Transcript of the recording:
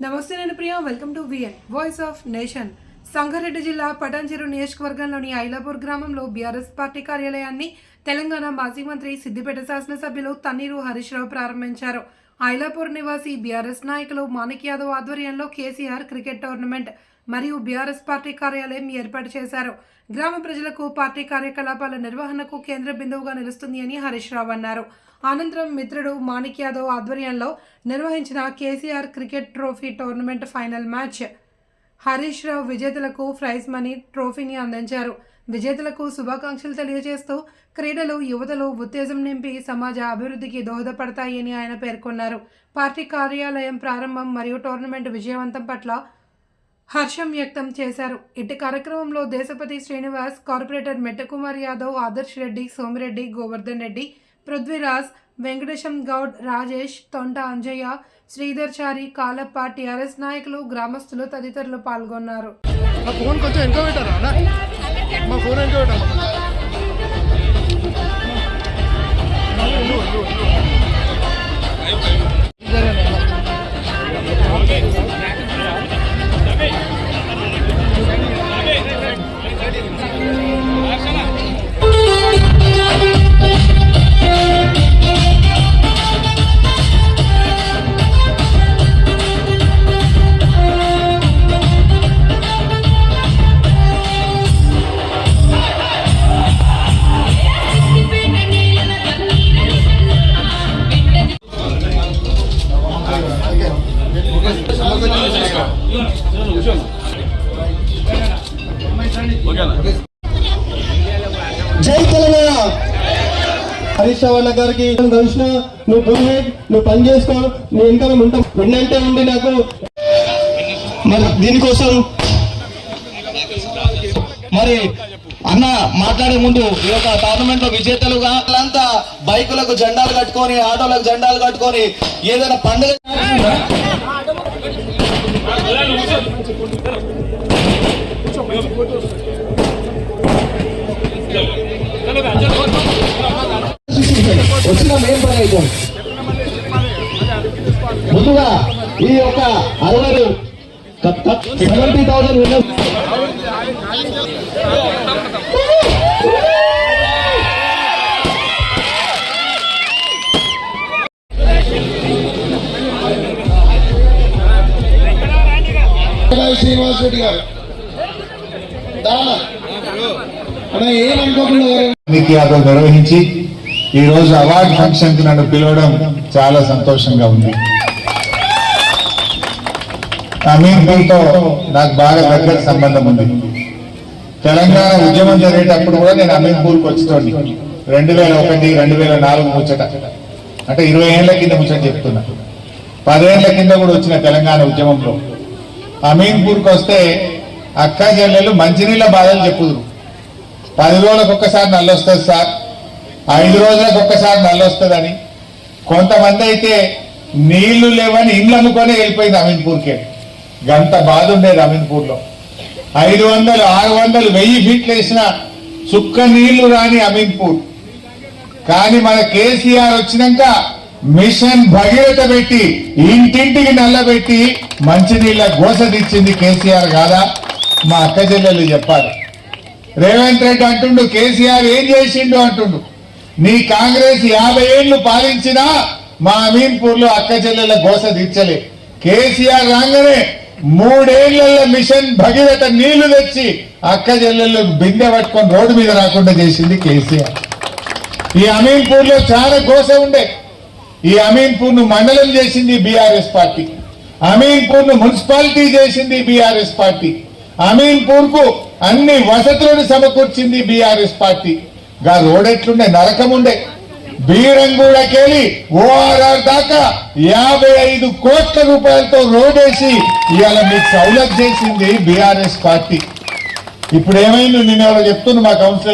నమస్తే నేను Priya. Welcome to VN voice of nation Sangareddy జిల్లా పటాన్చెరు నియోజకవర్గంలోని ఐలాపూర్ గ్రామంలో బీఆర్ఎస్ పార్టీ కార్యాలయాన్ని తెలంగాణ మాజీ మంత్రి సిద్దిపేట శాసనసభ్యులు తన్నీరు హరీష్ రావు ప్రారంభించారు. ఐలాపూర్ నివాసి బీఆర్ఎస్ నాయకులు మాణిక్ యాదవ్ ఆధ్వర్యంలో కేసీఆర్ క్రికెట్ టోర్నమెంట్ మరియు బీఆర్ఎస్ పార్టీ కార్యాలయం ఏర్పాటు చేశారు. గ్రామ ప్రజలకు పార్టీ కార్యకలాపాల నిర్వహణకు కేంద్ర బిందువుగా నిలుస్తుంది అని హరీష్ రావు అన్నారు. అనంతరం మిత్రుడు మాణిక్ యాదవ్ ఆధ్వర్యంలో నిర్వహించిన KCR cricket trophy tournament final match Harish Rao విజేతలకు ప్రైజ్ మనీ ట్రోఫీని అందించారు. విజేతలకు శుభాకాంక్షలు తెలియజేస్తూ క్రీడలు యువతలో ఉత్తేజం నింపి సమాజ అభివృద్ధికి దోహదపడతాయని ఆయన పేర్కొన్నారు. పార్టీ కార్యాలయం ప్రారంభం మరియు టోర్నమెంట్ విజయవంతం పట్ల హర్షం వ్యక్తం చేశారు. ఇట్టి కార్యక్రమంలో దేశపతి శ్రీనివాస్ కార్పొరేటర్ మెట్టకుమార్ యాదవ్ ఆదర్శ్ రెడ్డి సోమిరెడ్డి గోవర్ధన్ రెడ్డి పృథ్వీరాజ్ వెంకటేశం గౌడ్ రాజేష్ తొంట అంజయ్య శ్రీధర్ చారి కాలప్ప టీఆర్ఎస్ నాయకులు గ్రామస్తులు తదితరులు పాల్గొన్నారు. మా ఫోన్ జై తెలంగాణ. హరీష్ రావణ గారికి కలిసిన నువ్వు పోయి నువ్వు పని చేసుకో నువ్వు ఇంకా ఉంటాం. వెన్నంటే ఉండి నాకు. మరి దీనికోసం మరి అన్న మాట్లాడే ముందు ఈ యొక్క టోర్నమెంట్లో విజేతలుగా వాళ్ళంతా బైకులకు జెండాలు కట్టుకొని ఆటోలకు జెండాలు కట్టుకొని ఏదైనా పండుగ వచ్చిన మెయిన్ పని అయితే ముందుగా ఈ యొక్క అరవై seventy thousand winners Srinivas Reddy గారు దానా యాదవ్ నిర్వహించి ఈ రోజు అవార్డ్ ఫంక్షన్కి నన్ను పిలవడం చాలా సంతోషంగా ఉంది. అమీర్పూర్ నాకు బాగా దగ్గర సంబంధం ఉంది. తెలంగాణ ఉద్యమం జరిగేటప్పుడు కూడా నేను అమీర్పూర్కి వచ్చేటోని రెండు వేల ఒకటి రెండు వేల నాలుగు ముచ్చట. అంటే ఇరవై ఏళ్ళ కింద ముచ్చట చెప్తున్నా. పదేళ్ళ కింద కూడా వచ్చిన తెలంగాణ ఉద్యమంలో. అమీన్పూర్కి వస్తే అక్క చెల్లెలు మంచినీళ్ళ బాధలు చెప్పుదురు. పది రోజులకు ఒక్కసారి నల్లొస్తుంది సార్. ఐదు రోజులకు ఒక్కసారి నల్లొస్తుందని. కొంతమంది అయితే నీళ్ళు లేవని ఇండ్లు అనుకొని వెళ్ళిపోయింది అమీన్పూర్కే. గంత బాధ ఉండేది అమీన్పూర్లో. ఐదు వందలు ఆరు వందలు వెయ్యి ఫీట్లు వేసిన చుక్క నీళ్ళు రాని అమీన్పూర్. కానీ మన కేసీఆర్ వచ్చినాక మిషన్ భగీరథ పెట్టి ఇంటింటికి నల్లబెట్టి మంచినీళ్ళ గోసదిచ్చింది కేసీఆర్ కాదా? మా అక్క చెల్లెలు చెప్పాలి. రేవంత్ రెడ్డి అంటుండు కేసీఆర్ ఏం చేసిండు అంటుండు. నీ కాంగ్రెస్ యాభై ఏళ్ళు పాలించినా మా అమీన్పూర్లో అక్క చెల్లెల గోస తీర్చలే కేసీఆర్ రాగానే మూడేళ్ళలో మిషన్ భగీరథ నీళ్ళు తెచ్చి అక్క చెల్లెళ్ళు బిందె పట్టుకొని రోడ్డు మీద రాకుండా చేసింది కేసీఆర్. ఈ అమీన్పూర్లో చాలా గోస ఉండే. ఈ అమీన్పూర్ను మండలం చేసింది బీఆర్ఎస్ పార్టీ. అమీన్పూర్ను మున్సిపాలిటీ చేసింది బీఆర్ఎస్ పార్టీ. అమీన్పూర్కు అన్ని వసతులను సమకూర్చింది బీఆర్ఎస్ పార్టీ. గా రోడ్ ఎట్లుండే? నరకం ఉండే. బీరంగూడకెళ్ళి ఓఆర్ఆర్ దాకా యాభై ఐదు కోట్ల రూపాయలతో రోడ్ వేసి ఇవాళ మీకు సౌలభ్యం చేసింది బీఆర్ఎస్ పార్టీ. ఇప్పుడు ఏమైంది నేను ఎవరో చెప్తున్నా మా కౌన్సిలర్.